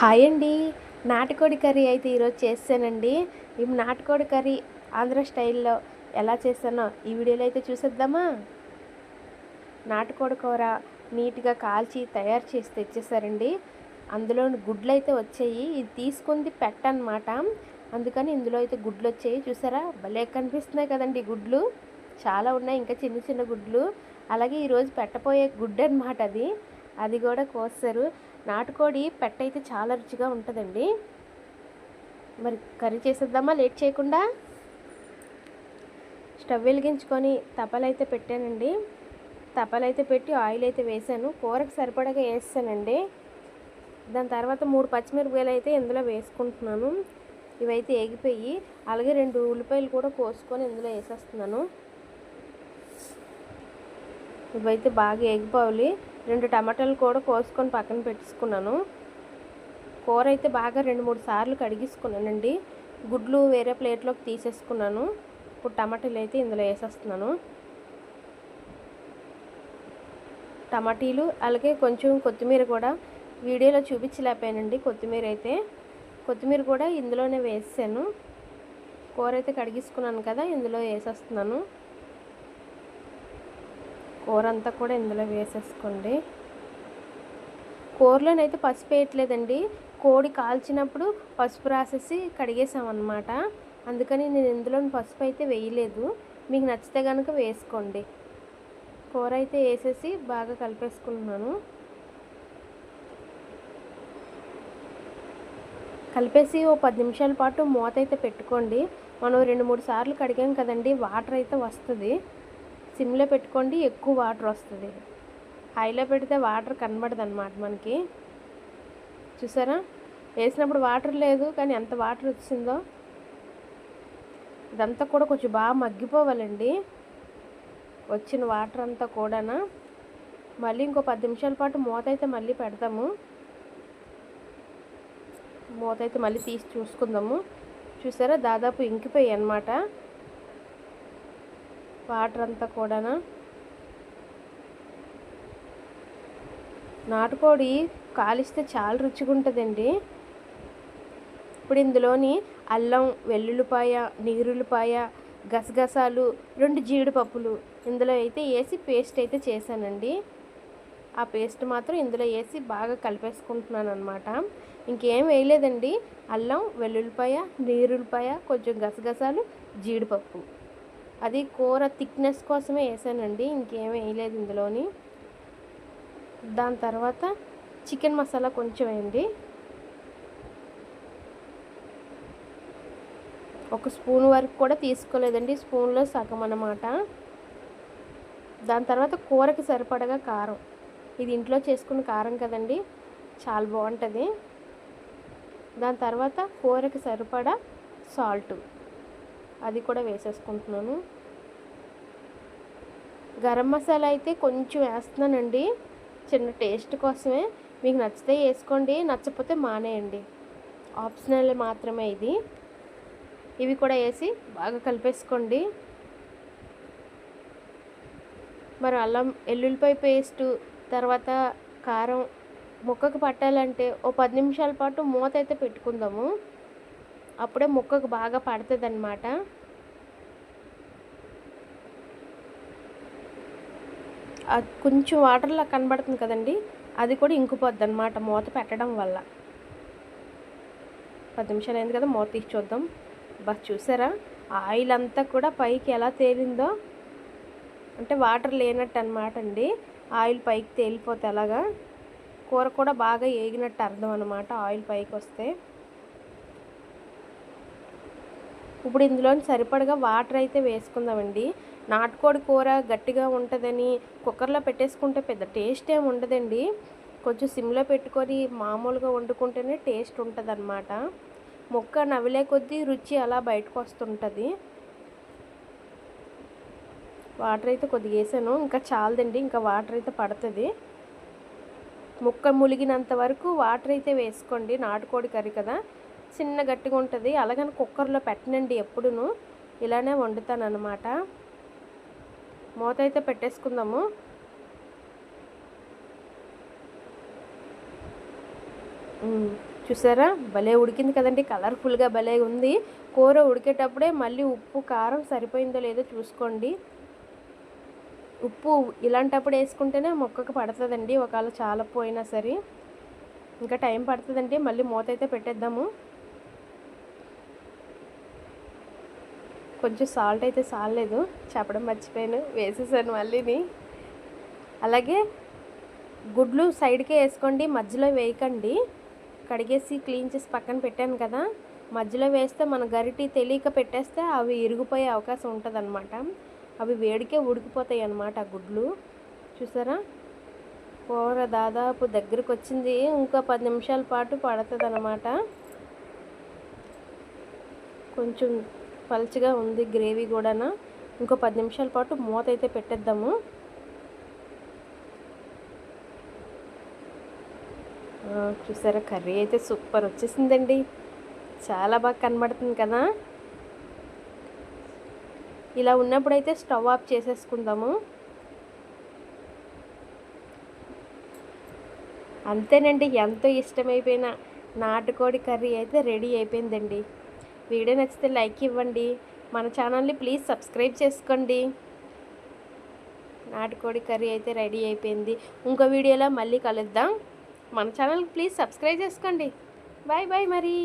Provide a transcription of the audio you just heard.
Hi అండి. నాటుకోడి curry అయితే ఈరోజు చేస్తానండి. ఈ నాటుకోడి కర్రీ ఆంధ్ర స్టైల్లో ఎలా చేస్తానో ఈ వీడియోలో అయితే చూసేద్దామా? నాటుకోడి కూర నీట్గా కాల్చి తయారు చేసి తెచ్చేసారండి. అందులో గుడ్లు అయితే వచ్చాయి. ఇది తీసుకుంది పెట్టనమాట అందుకని ఇందులో అయితే గుడ్లు వచ్చాయి. చూసారా? భలే కనిపిస్తున్నాయి కదండి గుడ్లు. చాలా ఉన్నాయి. ఇంకా చిన్న చిన్న గుడ్లు. అలాగే ఈరోజు పెట్టపోయే గుడ్డు అనమాట అది. అది కూడా కోస్తారు. నాటుకోడి పెట్టయితే చాలా రుచిగా ఉంటుందండి. మరి కర్రీ చేసేద్దామా? లేట్ చేయకుండా? స్టవ్ వెలిగించుకొని తపలైతే పెట్టానండి. తపలైతే పెట్టి ఆయిల్ అయితే వేసాను. కూరకు సరిపడగా వేస్తానండి. దాని తర్వాత మూడు పచ్చిమిరపకాయలు అయితే ఇందులో వేసుకుంటున్నాను. ఇవైతే ఎగిపోయి అలాగే రెండు ఉల్లిపాయలు కూడా కోసుకొని ఇందులో వేసేస్తున్నాను. ఇవైతే బాగా ఎగిపోవాలి రెండు టమాటాలు కూడా కోసుకొని పక్కన పెట్టేసుకున్నాను కూర అయితే బాగా రెండు మూడు సార్లు కడిగేసుకున్నానండి. గుడ్లు వేరే ప్లేట్లోకి తీసేసుకున్నాను. ఇప్పుడు టమాటాలు అయితే ఇందులో వేసేస్తున్నాను. టమాటీలు అలాగే కొంచెం కొత్తిమీర కూడా వీడియోలో చూపించలేకపోయానండి కొత్తిమీర అయితే. కొత్తిమీర కూడా ఇందులోనే వేసాను. కూర అయితే కడిగేసుకున్నాను కదా ఇందులో వేసేస్తున్నాను. కూర అంతా కూడా ఇందులో వేసేసుకోండి. కూరలోనైతే పసుపు వేయట్లేదండి. కోడి కాల్చినప్పుడు పసుపు రాసేసి కడిగేసామన్నమాట. అందుకని నేను ఇందులో పసుపు అయితే వేయలేదు. మీకు నచ్చితే కనుక వేసుకోండి. కూర అయితే వేసేసి బాగా కలిపేసుకుంటున్నాను కలిపేసి ఓ పది నిమిషాల పాటు మూత అయితే పెట్టుకోండి. మనం రెండు మూడు సార్లు కడిగాం కదండి వాటర్ అయితే వస్తుంది. సిమ్లో పెట్టుకోండి ఎక్కువ వాటర్ వస్తుంది. హైలో పెడితే వాటర్ కనబడదు అనమాట మనకి. చూసారా? వేసినప్పుడు వాటర్ లేదు కానీ ఎంత వాటర్ వచ్చిందో. ఇదంతా కూడా కొంచెం బాగా మగ్గిపోవాలండి. వచ్చిన వాటర్ అంతా కూడానా. మళ్ళీ ఇంకో పది నిమిషాల పాటు మూత అయితే మళ్ళీ పెడతాము. మూత అయితే మళ్ళీ తీసి చూసుకుందాము. చూసారా? దాదాపు ఇంకిపోయాయి అనమాట వాటర్ అంతా కూడానా? నాటుకోడి కాలిస్తే చాలా రుచిగా ఉంటుందండి ఇప్పుడు ఇందులోని అల్లం వెల్లుల్లిపాయ నీరుల్లిపాయ గసగసాలు రెండు జీడిపప్పులు ఇందులో అయితే వేసి పేస్ట్ అయితే చేశానండి. ఆ పేస్ట్ మాత్రం ఇందులో వేసి బాగా కలిపేసుకుంటున్నాను అనమాట ఇంకేం వేయలేదండి. అల్లం వెల్లుల్లిపాయ నీరుల్లిపాయ కొంచెం గసగసాలు జీడిపప్పు. అది కూర థిక్నెస్ కోసమే వేసానండి ఇంకేం వేయలేదు ఇందులోని. దాని తర్వాత చికెన్ మసాలా కొంచెం వేయండి. ఒక స్పూన్ వరకు కూడా తీసుకోలేదండి స్పూన్లో సగం అన్నమాట. దాని తర్వాత కూరకి సరిపడగా కారం. ఇది ఇంట్లో చేసుకున్న కారం కదండి చాలా బాగుంటుంది. దాని తర్వాత కూరకి సరిపడా సాల్ట్. అది కూడా వేసేసుకుంటున్నాను. గరం మసాలా అయితే కొంచెం వేస్తున్నానండి. చిన్న టేస్ట్ కోసమే. మీకు నచ్చితే వేసుకోండి నచ్చకపోతే మానేయండి. ఆప్షనల్ మాత్రమే ఇది. ఇవి కూడా వేసి బాగా కలిపేసుకోండి. మరి అల్లం ఎల్లుల్లిపాయ పేస్టు తర్వాత కారం ముక్కకు పట్టాలంటే ఓ పది నిమిషాల పాటు మూత అయితే పెట్టుకుందాము. అప్పుడే ముక్కకు బాగా పడుతుంది అనమాట కొంచెం వాటర్లా కనబడుతుంది కదండి అది కూడా ఇంకిపోద్ది అనమాట మూత పెట్టడం వల్ల. పది నిమిషాలు అయింది కదా మూత తీసి చూద్దాం. బస్ చూసారా? ఆయిల్ అంతా కూడా పైకి ఎలా తేలిందో అంటే వాటర్ లేనట్టు అనమాట అండి. ఆయిల్ పైకి తేలిపోతే అలాగా కూర కూడా బాగా ఏగినట్టు అర్థం అనమాట ఆయిల్ పైకి వస్తే. ఇప్పుడు ఇందులోని సరిపడగా వాటర్ అయితే వేసుకుందామండి. నాటుకోడి కూర గట్టిగా ఉంటుందని కుక్కర్లో పెట్టేసుకుంటే పెద్ద టేస్ట్ ఏమి ఉండదండి. కొంచెం సిమ్లో పెట్టుకొని మామూలుగా వండుకుంటేనే టేస్ట్ ఉంటుంది అనమాట ముక్క నవిలే కొద్దీ రుచి అలా బయటకు వస్తుంటుంది. వాటర్ అయితే కొద్దిగా వేసాను. ఇంకా చాలదండి ఇంకా వాటర్ అయితే పడుతుంది. ముక్క ములిగినంత వరకు వాటర్ అయితే వేసుకోండి. నాటుకోడి కర్రీ కదా. చిన్న గట్టిగా ఉంటుంది. అలాగని కుక్కర్లో పెట్టనండి ఎప్పుడును. ఇలానే వండుతాను అనమాట మూత అయితే పెట్టేసుకుందాము చూసారా? భలే ఉడికింది కదండి. కలర్ఫుల్గా భలే ఉంది. కూర ఉడికేటప్పుడే మళ్ళీ ఉప్పు కారం సరిపోయిందో లేదో చూసుకోండి. ఉప్పు ఇలాంటప్పుడు వేసుకుంటేనే మొక్కకు పడుతుందండి. ఒకవేళ చాలా పోయినా సరే. ఇంకా టైం పడుతుందండి. మళ్ళీ మూత అయితే పెట్టేద్దాము. కొంచెం సాల్ట్ అయితే సాలేదు చెప్పడం మర్చిపోయాను. వేసేసాను మళ్ళీని. అలాగే గుడ్లు సైడ్కే వేసుకోండి. మధ్యలో వేయకండి. కడిగేసి క్లీన్ చేసి పక్కన పెట్టాను కదా. మధ్యలో వేస్తే మన గరిటి తెలియక పెట్టేస్తే అవి ఇరిగిపోయే అవకాశం ఉంటుంది అవి వేడికే ఉడికిపోతాయి అన్నమాట ఆ గుడ్లు. చూసారా? కూర దాదాపు దగ్గరకు వచ్చింది ఇంకా పది నిమిషాల పాటు పడుతుంది అన్నమాట కొంచెం పలుచగా ఉంది గ్రేవీ కూడానా? ఇంకో పది నిమిషాల పాటు మూత అయితే పెట్టేద్దాము. చూసారా? కర్రీ అయితే సూపర్ వచ్చేసిందండి. చాలా బాగా కనబడుతుంది కదా? ఇలా ఉన్నప్పుడైతే స్టవ్ ఆఫ్ చేసేసుకుందాము. అంతేనండి ఎంతో ఇష్టమైపోయిన నాటుకోడి కర్రీ అయితే రెడీ అయిపోయిందండి. వీడియో నచ్చితే లైక్ ఇవ్వండి. మన ఛానల్ని ప్లీజ్ సబ్స్క్రైబ్ చేసుకోండి. నాటుకోడి కర్రీ అయితే రెడీ అయిపోయింది. ఇంకో వీడియోలో మళ్ళీ కలుద్దాం. మన ఛానల్కి ప్లీజ్ సబ్స్క్రైబ్ చేసుకోండి. బాయ్ బాయ్ మరి.